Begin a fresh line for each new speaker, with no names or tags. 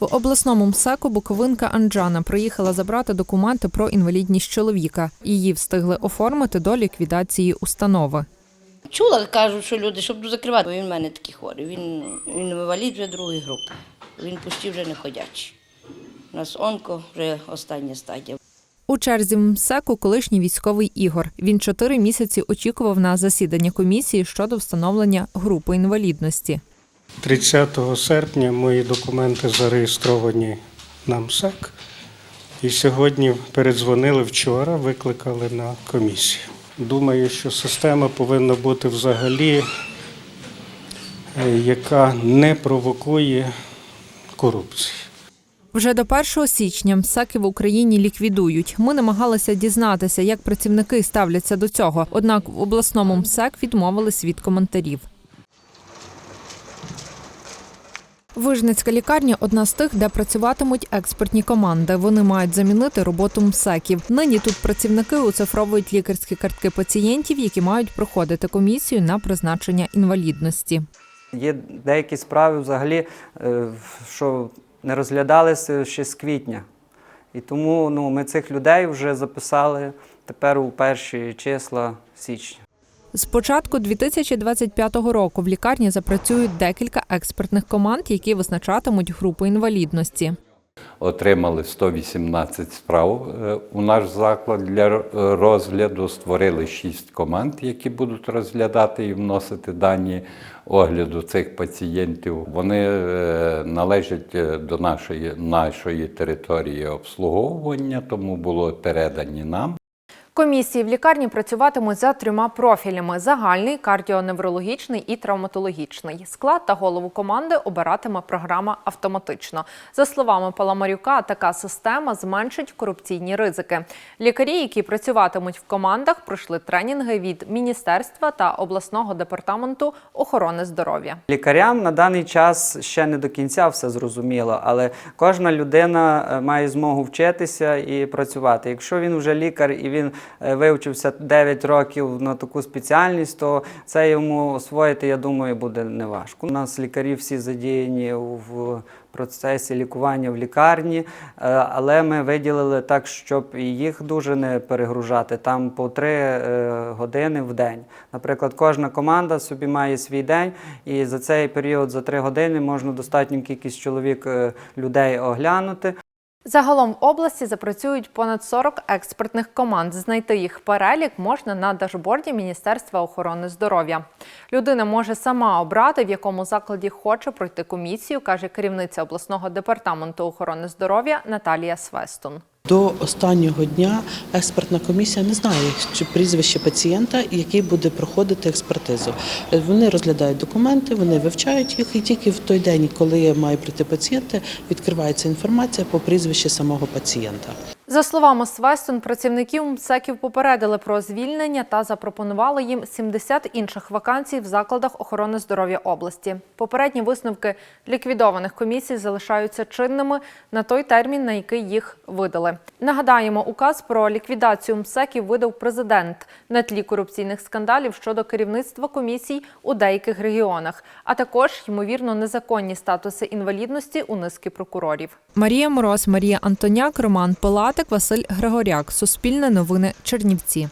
В обласному МСЕКу Буковинка Анджана приїхала забрати документи про інвалідність чоловіка. Її встигли оформити до ліквідації установи.
Чула, кажуть, що люди, щоб закривати, бо він в мене такий хворий. Він, він інвалід вже другої групи. Він пусті вже не ходячий. У нас онко вже остання стадія.
У черзі МСЕКу колишній військовий Ігор. Він чотири місяці очікував на засідання комісії щодо встановлення групи інвалідності.
30 серпня мої документи зареєстровані на МСЕК. І сьогодні передзвонили вчора, викликали на комісію. Думаю, що система повинна бути взагалі, е, яка не провокує корупції.
Вже до 1 січня МСЕКи в Україні ліквідують. Ми намагалися дізнатися, як працівники ставляться до цього. Однак в обласному МСЕК відмовились від коментарів. Вижницька лікарня одна з тих, де працюватимуть експертні команди. Вони мають замінити роботу МСЕКів. Нині тут працівники оцифровують лікарські картки пацієнтів, які мають проходити комісію на призначення інвалідності.
Є деякі справи взагалі, е, що не розглядалися ще з квітня. І тому ну, ми цих людей вже записали тепер у перші числа січня.
З початку 2025 року в лікарні запрацюють декілька експертних команд, які визначатимуть групу інвалідності.
Отримали 118 справ е, у наш заклад для розгляду. Створили 6 команд, які будуть розглядати і вносити дані огляду цих пацієнтів. Вони е, належать е, до нашої, нашої території обслуговування, тому були передані нам.
Комісії в лікарні працюватимуть за трьома профілями: загальний, кардіоневрологічний і травматологічний. Склад та голову команди обиратиме програма автоматично. За словами Паламарюка, така система зменшить корупційні ризики. Лікарі, які працюватимуть в командах, пройшли тренінги від міністерства та обласного департаменту охорони здоров'я.
Лікарям на даний час ще не до кінця все зрозуміло, але кожна людина е, має змогу вчитися і працювати. Якщо він вже лікар і він вивчився 9 років на таку спеціальність, то це йому освоїти, я думаю, буде неважко. У нас лікарі всі задіяні в процесі лікування в лікарні, е, але ми виділили так, щоб їх дуже не перегружати. Там по 3 години в день. Наприклад, кожна команда собі має свій день, і за цей період, за 3 години, можна достатню кількість чоловік е, людей оглянути.
Загалом в області запрацюють понад 40 експертних команд. Знайти їх перелік можна на дашборді Міністерства охорони здоров'я. Людина може сама обрати, в якому закладі хоче пройти комісію, каже керівниця обласного департаменту охорони здоров'я Наталія Свестун.
До останнього дня експертна комісія не знає чи прізвище пацієнта, який буде проходити експертизу. Е, Вони розглядають документи, вони вивчають їх, і тільки в той день, коли має прийти пацієнт, відкривається інформація по прізвищі самого пацієнта.
За словами Свестун, працівників МСЕКів попередили про звільнення та запропонували їм 70 інших вакансій в закладах охорони здоров'я області. Попередні висновки ліквідованих комісій залишаються чинними на той термін, на який їх видали. Нагадаємо, указ про ліквідацію МСЕКів видав президент на тлі корупційних скандалів щодо керівництва комісій у деяких регіонах, а також ймовірно незаконні статуси інвалідності у низки прокурорів. Марія Мороз, Марія Антоняк, Роман Пилатик, Василь Григоряк. Суспільне новини Чернівці.